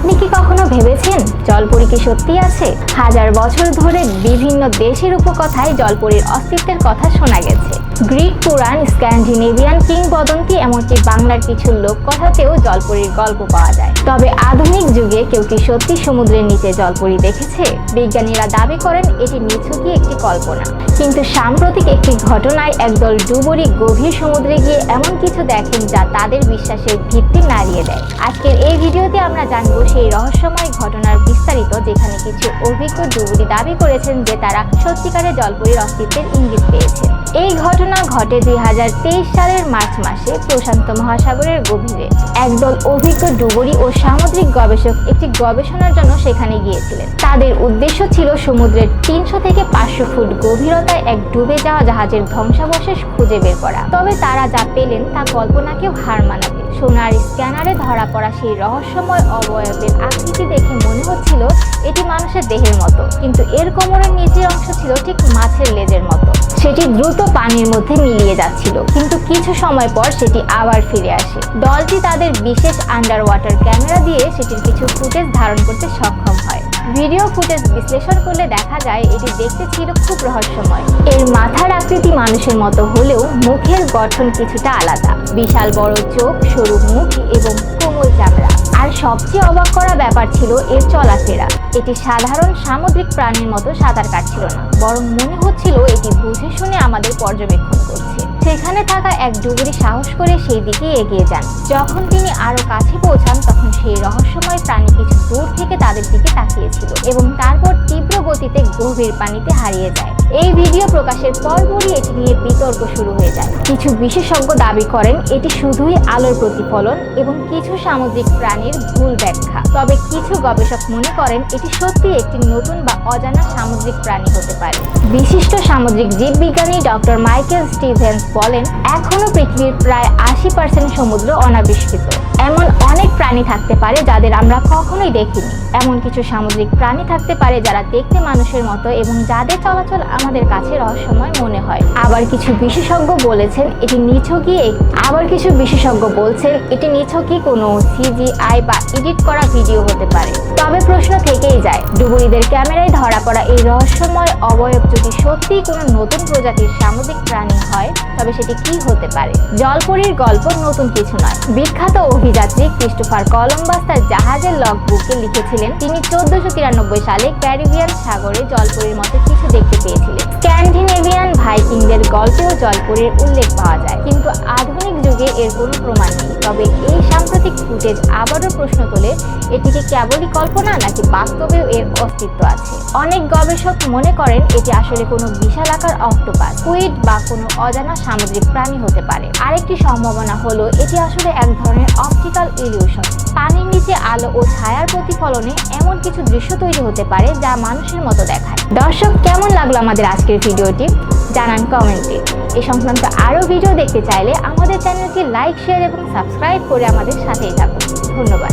আপনি কি কখনো ভেবেছেন জলপরি কি সত্যি আছে? হাজার বছর ধরে বিভিন্ন দেশের উপকথায় জলপরির অস্তিত্বের কথা শোনা গেছে। গ্রিক পুরাণ, স্ক্যান্ডিনেভিয়ান কিংবদন্তি, এমনকি বাংলার কিছু লোককথাতেও জলপরির গল্প পাওয়া যায়। তবে আধুনিক যুগে কেউ কি সত্যি সমুদ্রের নিচে জলপরি দেখেছে? বিজ্ঞানীরা দাবি করেন এটি নিছকই একটি কল্পনা। কিন্তু সাম্প্রতিক একটি ঘটনায় একদল ডুবুরি গভীর সমুদ্রে গিয়ে এমন কিছু দেখেন যা তাদের বিশ্বাসের ভিত্তি নাড়িয়ে দেয়। আজকের এই ভিডিওতে আমরা জানব সেই রহস্যময় ঘটনার বিস্তারিত, যেখানে কিছু অভিজ্ঞ ডুবুরি দাবি করেছেন যে তারা সত্যিকারে জলপরির অস্তিত্বের ইঙ্গিত পেয়েছে। এই ঘটনা ঘটে দুই হাজার তেইশ সালের মার্চ মাসে প্রশান্ত মহাসাগরের গভীরে। একদল অভিজ্ঞ ডুবুরি ও সামুদ্রিক গবেষক একটি গবেষণার জন্য সেখানে গিয়েছিলেন। তাদের উদ্দেশ্য ছিল সমুদ্রের তিনশো থেকে পাঁচশো ফুট গভীরতায় এক ডুবে যাওয়া জাহাজের ধ্বংসাবশেষ খুঁজে বের করা। তবে তারা যা পেলেন তা কল্পনাকেও হার মানাবে। সোনার স্ক্যানারে ধরা পড়া সেই রহস্যময় অবয়বের আকৃতি দেখে মনে হচ্ছিল এটি মানুষের দেহের মতো। কিন্তু এর কোমরের নিচের অংশ ছিল ঠিক মাছের লেজের মতো। সেটি দ্রুত পানির মধ্যে মিলিয়ে যাচ্ছিল। কিন্তু কিছু সময় পর সেটি আবার ফিরে আসে। দলটি তাদের বিশেষ আন্ডার ওয়াটার ক্যামেরা দিয়ে সেটির কিছু ফুটেজ ধারণ করতে সক্ষম হয়। ভিডিও ফুটেজ বিশ্লেষণ করলে দেখা যায় এটি দেখতে ছিল খুব রহস্যময়। এর মাথার আকৃতি মানুষের মতো হলেও মুখের গঠন কিছুটা আলাদা। বিশাল বড় চোখ, সরু মুখ এবং কোমল চামড়া। আর সবচেয়ে অবাক করা ব্যাপার ছিল এর চলাফেরা। এটি সাধারণ সামুদ্রিক প্রাণীর মতো সাঁতার কাটছিল না। বরং মনে হচ্ছিল এটি বুঝে শুনে আমাদের পর্যবেক্ষণ করছে। সেখানে থাকা এক ডুবুরি সাহস করে সেই দিকে এগিয়ে যান। যখন তিনি আরও কাছে পৌঁছান, তখন সেই রহস্যময় প্রাণী কিছু দূর থেকে তাদের দিকে তাকিয়েছিল এবং তারপর তীব্র গতিতে গভীর পানিতে হারিয়ে যায়। এই ভিডিও প্রকাশের পরপরই এটি নিয়ে বিতর্ক শুরু হয়ে যায়। কিছু বিশেষজ্ঞ দাবি করেন, এটি শুধুই আলোর প্রতিফলন এবং কিছু সামুদ্রিক প্রাণীর ভুল ব্যাখ্যা। তবে কিছু গবেষক মনে করেন, এটি সত্যি একটি নতুন বা অজানা সামুদ্রিক প্রাণী হতে পারে। বিশিষ্ট সামুদ্রিক জীববিজ্ঞানী ডক্টর মাইকেল স্টিভেন্স বলেন এখনও পৃথিবীর প্রায় আশি পার্সেন্ট সমুদ্র অনাবিষ্কৃত। এমন অনেক প্রাণী থাকতে পারে যাদের আমরা কখনোই দেখিনি। এমন কিছু সামুদ্রিক প্রাণী থাকতে পারে যারা দেখতে মানুষের মতো এবং যাদের চলাচল আমাদের কাছে রহস্যময় মনে হয়। আবার কিছু বিশেষজ্ঞ বলেছেন, এটি নিছকই আবার কিছু বিশেষজ্ঞ বলছেন এটি নিছকই কোনো সিজিআই বা এডিট করা ভিডিও হতে পারে। যায়। ডুবুরিদের ক্যামেরায় ধরা পড়া এই রহস্যময় অবয়ব যদি সত্যিই কোনো নতুন প্রজাতির সামুদ্রিক প্রাণী হয়, তবে সেটি কি হতে পারে? জলপরীর গল্প নতুন কিছু নয়। বিখ্যাত অভিযাত্রী ক্রিস্টোফার কলম্বাস তার জাহাজের লগ বুকে লিখেছিলেন, তিনি চোদ্দশো তিরানব্বই সালে ক্যারিবিয়ান সাগরে জলপরীর মতো কিছু দেখতে পেয়েছিলেন। স্ক্যান্ডিনেভিয়ান ভাইকিংদের গল্পেও জলপরীর উল্লেখ পাওয়া যায়। কিন্তু আধুনিক যুগে এর কোনো প্রমাণ নেই। তবে এই সাম্প্রতিক ফুটেজ আবারও প্রশ্ন তোলে, এটিকে কেবলই কল্পনা নাকি বাস্তবেও এর অস্তিত্ব আছে? অনেক গবেষক মনে করেন এটি আসলে কোনো বিশাল আকার অক্টোপাস, কুইড বা কোনো অজানা সামুদ্রিক প্রাণী হতে পারে। আরেকটি সম্ভাবনা হলো, এটি আসলে এক ধরনের অপটিক্যাল ইলিউশন। পানির নিচে আলো ও ছায়ার প্রতিফলনে এমন কিছু দৃশ্য তৈরি হতে পারে যা মানুষের মতো দেখায়। দর্শক, কেমন লাগল আমাদের আজকের ভিডিওটি? জানান কমেন্টে। এ সংক্রান্ত আরও ভিডিও দেখতে চাইলে আমাদের চ্যানেলটি লাইক, শেয়ার এবং সাবস্ক্রাইব করে আমাদের সাথেই থাকুন। ধন্যবাদ।